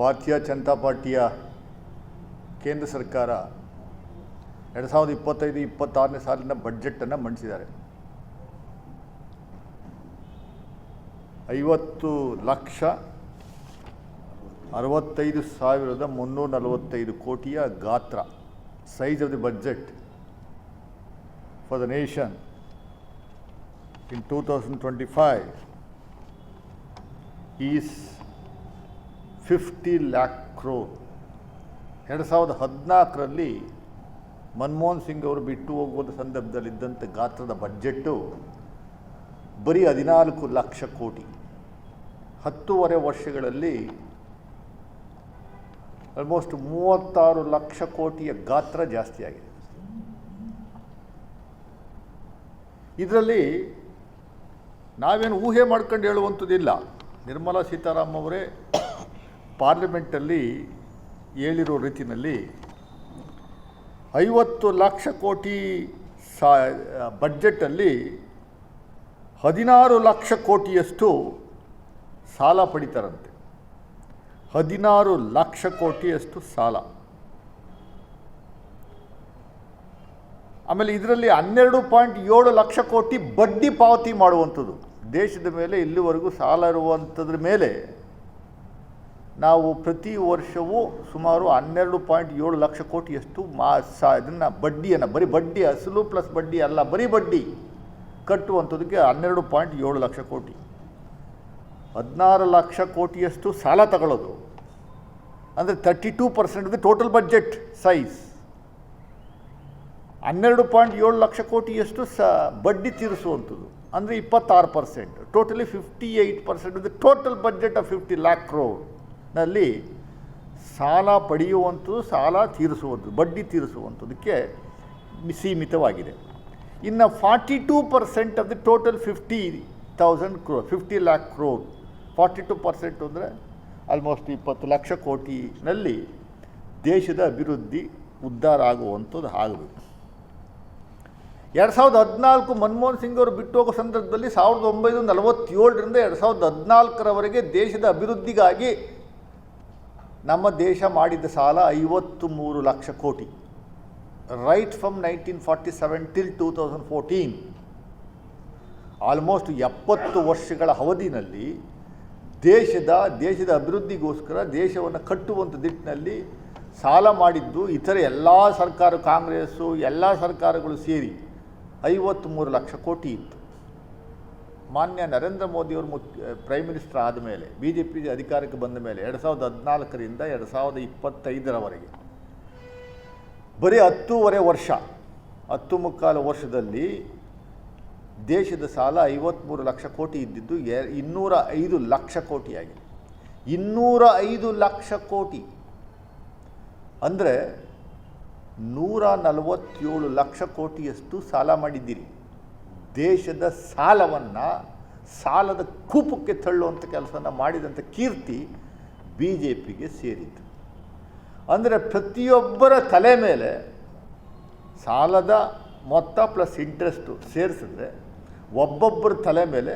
ಭಾರತೀಯ ಜನತಾ ಪಾರ್ಟಿಯ ಕೇಂದ್ರ ಸರ್ಕಾರ ಎರಡು ಸಾವಿರದ ಇಪ್ಪತ್ತೈದು, ಇಪ್ಪತ್ತಾರನೇ ಸಾಲಿನ ಬಡ್ಜೆಟನ್ನು ಮಂಡಿಸಿದ್ದಾರೆ. ಐವತ್ತು ಲಕ್ಷ ಅರವತ್ತೈದು ಸಾವಿರದ ಮುನ್ನೂರ ನಲವತ್ತೈದು ಕೋಟಿಯ ಗಾತ್ರ size of the budget for the nation in two thousand twenty five is fifty lakh crore ಎರಡು ಸಾವಿರದ ಹದಿನಾಲ್ಕರಲ್ಲಿ ಮನಮೋಹನ್ ಸಿಂಗ್ ಅವರು ಬಿಟ್ಟು ಹೋಗುವ ಸಂದರ್ಭದಲ್ಲಿದ್ದಂಥ ಗಾತ್ರದ ಬಡ್ಜೆಟ್ಟು ಬರೀ ಹದಿನಾಲ್ಕು ಲಕ್ಷ ಕೋಟಿ. ಹತ್ತೂವರೆ ವರ್ಷಗಳಲ್ಲಿ ಆಲ್ಮೋಸ್ಟ್ ಮೂವತ್ತಾರು ಲಕ್ಷ ಕೋಟಿಯ ಗಾತ್ರ ಜಾಸ್ತಿ ಆಗಿದೆ. ಇದರಲ್ಲಿ ನಾವೇನು ಊಹೆ ಮಾಡ್ಕೊಂಡು ಹೇಳುವಂಥದ್ದಿಲ್ಲ. ನಿರ್ಮಲಾ ಸೀತಾರಾಮ್ ಅವರೇ ಪಾರ್ಲಿಮೆಂಟಲ್ಲಿ ಹೇಳಿರೋ ರೀತಿಯಲ್ಲಿ ಐವತ್ತು ಲಕ್ಷ ಕೋಟಿ ಸಾ, ಬಡ್ಜೆಟಲ್ಲಿ ಹದಿನಾರು ಲಕ್ಷ ಕೋಟಿಯಷ್ಟು ಸಾಲ ಪಡಿತಾರಂತೆ. ಹದಿನಾರು ಲಕ್ಷ ಕೋಟಿಯಷ್ಟು ಸಾಲ. ಆಮೇಲೆ ಇದರಲ್ಲಿ ಹನ್ನೆರಡು ಪಾಯಿಂಟ್ ಏಳು ಲಕ್ಷ ಕೋಟಿ ಬಡ್ಡಿ ಪಾವತಿ ಮಾಡುವಂಥದ್ದು. ದೇಶದ ಮೇಲೆ ಇಲ್ಲಿವರೆಗೂ ಸಾಲ ಇರುವಂಥದ್ರ ಮೇಲೆ ನಾವು ಪ್ರತಿ ವರ್ಷವೂ ಸುಮಾರು ಹನ್ನೆರಡು ಪಾಯಿಂಟ್ ಏಳು ಲಕ್ಷ ಕೋಟಿಯಷ್ಟು ಮಾ ಸಾ ಇದನ್ನು ಬಡ್ಡಿಯನ್ನು, ಬರೀ ಬಡ್ಡಿ ಅಸಲು ಪ್ಲಸ್ ಬಡ್ಡಿ ಅಲ್ಲ, ಬರೀ ಬಡ್ಡಿ ಕಟ್ಟುವಂಥದ್ದಕ್ಕೆ ಹನ್ನೆರಡು ಪಾಯಿಂಟ್ ಏಳು ಲಕ್ಷ ಕೋಟಿ. ಹದಿನಾರು ಲಕ್ಷ ಕೋಟಿಯಷ್ಟು ಸಾಲ ತಗೊಳ್ಳೋದು. ಅಂದರೆ thirty two percent the total budget size ಹನ್ನೆರಡು ಪಾಯಿಂಟ್ ಏಳು ಲಕ್ಷ ಕೋಟಿಯಷ್ಟು ಸ ಬಡ್ಡಿ ತೀರಿಸುವಂಥದ್ದು. ಅಂದರೆ ಇಪ್ಪತ್ತಾರು percent totally fifty eight percent the total budget of fifty lakh crore ನಲ್ಲಿ ಸಾಲ ಪಡೆಯುವಂಥದ್ದು, ಸಾಲ ತೀರಿಸುವಂಥದ್ದು, ಬಡ್ಡಿ ತೀರಿಸುವಂಥದ್ದಕ್ಕೆ ಸೀಮಿತವಾಗಿದೆ. ಇನ್ನು forty two percent of the total fifty thousand crore fifty lakh crore forty two percent ಅಂದರೆ ಆಲ್ಮೋಸ್ಟ್ ಇಪ್ಪತ್ತು ಲಕ್ಷ ಕೋಟಿನಲ್ಲಿ ದೇಶದ ಅಭಿವೃದ್ಧಿ ಉದ್ಧಾರ ಆಗುವಂಥದ್ದು ಆಗಬೇಕು. ಎರಡು ಸಾವಿರದ ಹದಿನಾಲ್ಕು ಮನಮೋಹನ್ ಸಿಂಗ್ ಅವರು ಬಿಟ್ಟು ಹೋಗೋ ಸಂದರ್ಭದಲ್ಲಿ ಸಾವಿರದ ಒಂಬೈನೂರ ನಲವತ್ತೇಳರಿಂದ ಎರಡು ಸಾವಿರದ ಹದಿನಾಲ್ಕರವರೆಗೆ ದೇಶದ ಅಭಿವೃದ್ಧಿಗಾಗಿ ನಮ್ಮ ದೇಶ ಮಾಡಿದ ಸಾಲ ಐವತ್ತು ಮೂರು ಲಕ್ಷ ಕೋಟಿ. Right from nineteen forty seven till two thousand fourteen almost ಎಪ್ಪತ್ತು ವರ್ಷಗಳ ಅವಧಿನಲ್ಲಿ ದೇಶದ ದೇಶದ ಅಭಿವೃದ್ಧಿಗೋಸ್ಕರ ದೇಶವನ್ನು ಕಟ್ಟುವಂಥ ದಿಟ್ಟಿನಲ್ಲಿ ಸಾಲ ಮಾಡಿದ್ದು ಇತರ ಎಲ್ಲ ಸರ್ಕಾರ, ಕಾಂಗ್ರೆಸ್ಸು ಎಲ್ಲ ಸರ್ಕಾರಗಳು ಸೇರಿ ಐವತ್ತ್ಮೂರು ಲಕ್ಷ ಕೋಟಿ ಇತ್ತು. ಮಾನ್ಯ ನರೇಂದ್ರ ಮೋದಿಯವರು ಮುಖ್ಯ ಪ್ರೈಮ್ ಮಿನಿಸ್ಟರ್ ಆದಮೇಲೆ ಬಿ ಜೆ ಪಿ ಅಧಿಕಾರಕ್ಕೆ ಬಂದ ಮೇಲೆ ಎರಡು ಸಾವಿರದ ಹದಿನಾಲ್ಕರಿಂದ ಎರಡು ಸಾವಿರದ ಇಪ್ಪತ್ತೈದರವರೆಗೆ. ಬರೀ ಹತ್ತೂವರೆ ವರ್ಷ, ಹತ್ತು ಮುಕ್ಕಾಲು ವರ್ಷದಲ್ಲಿ ದೇಶದ ಸಾಲ ಐವತ್ತ್ಮೂರು ಲಕ್ಷ ಕೋಟಿ ಇದ್ದಿದ್ದು, ಎ, ಇನ್ನೂರ ಐದು ಲಕ್ಷ ಕೋಟಿಯಾಗಿದೆ. ಇನ್ನೂರ ಐದು ಲಕ್ಷ ಕೋಟಿ. ಅಂದರೆ ನೂರ ನಲವತ್ತೇಳು ಲಕ್ಷ ಕೋಟಿಯಷ್ಟು ಸಾಲ ಮಾಡಿದ್ದೀರಿ. ದೇಶದ ಸಾಲವನ್ನು ಸಾಲದ ಕೂಪಕ್ಕೆ ತಳ್ಳುವಂಥ ಕೆಲಸನ ಮಾಡಿದಂಥ ಕೀರ್ತಿ ಬಿ ಜೆ ಪಿಗೆ ಸೇರಿತು ಅಂದರೆ ಪ್ರತಿಯೊಬ್ಬರ ತಲೆ ಮೇಲೆ ಸಾಲದ ಮೊತ್ತ ಪ್ಲಸ್ ಇಂಟ್ರೆಸ್ಟು ಸೇರಿಸಿದ್ರೆ ಒಬ್ಬೊಬ್ಬರ ತಲೆ ಮೇಲೆ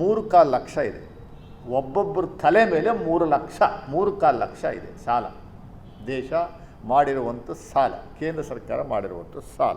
ಮೂರು ಕಾಲು ಲಕ್ಷ ಇದೆ. ಒಬ್ಬೊಬ್ಬರ ತಲೆ ಮೇಲೆ ಮೂರು ಲಕ್ಷ, ಮೂರು ಕಾಲು ಲಕ್ಷ ಇದೆ ಸಾಲ. ದೇಶ ಮಾಡಿರುವಂಥ ಸಾಲ, ಕೇಂದ್ರ ಸರ್ಕಾರ ಮಾಡಿರುವಂಥ ಸಾಲ.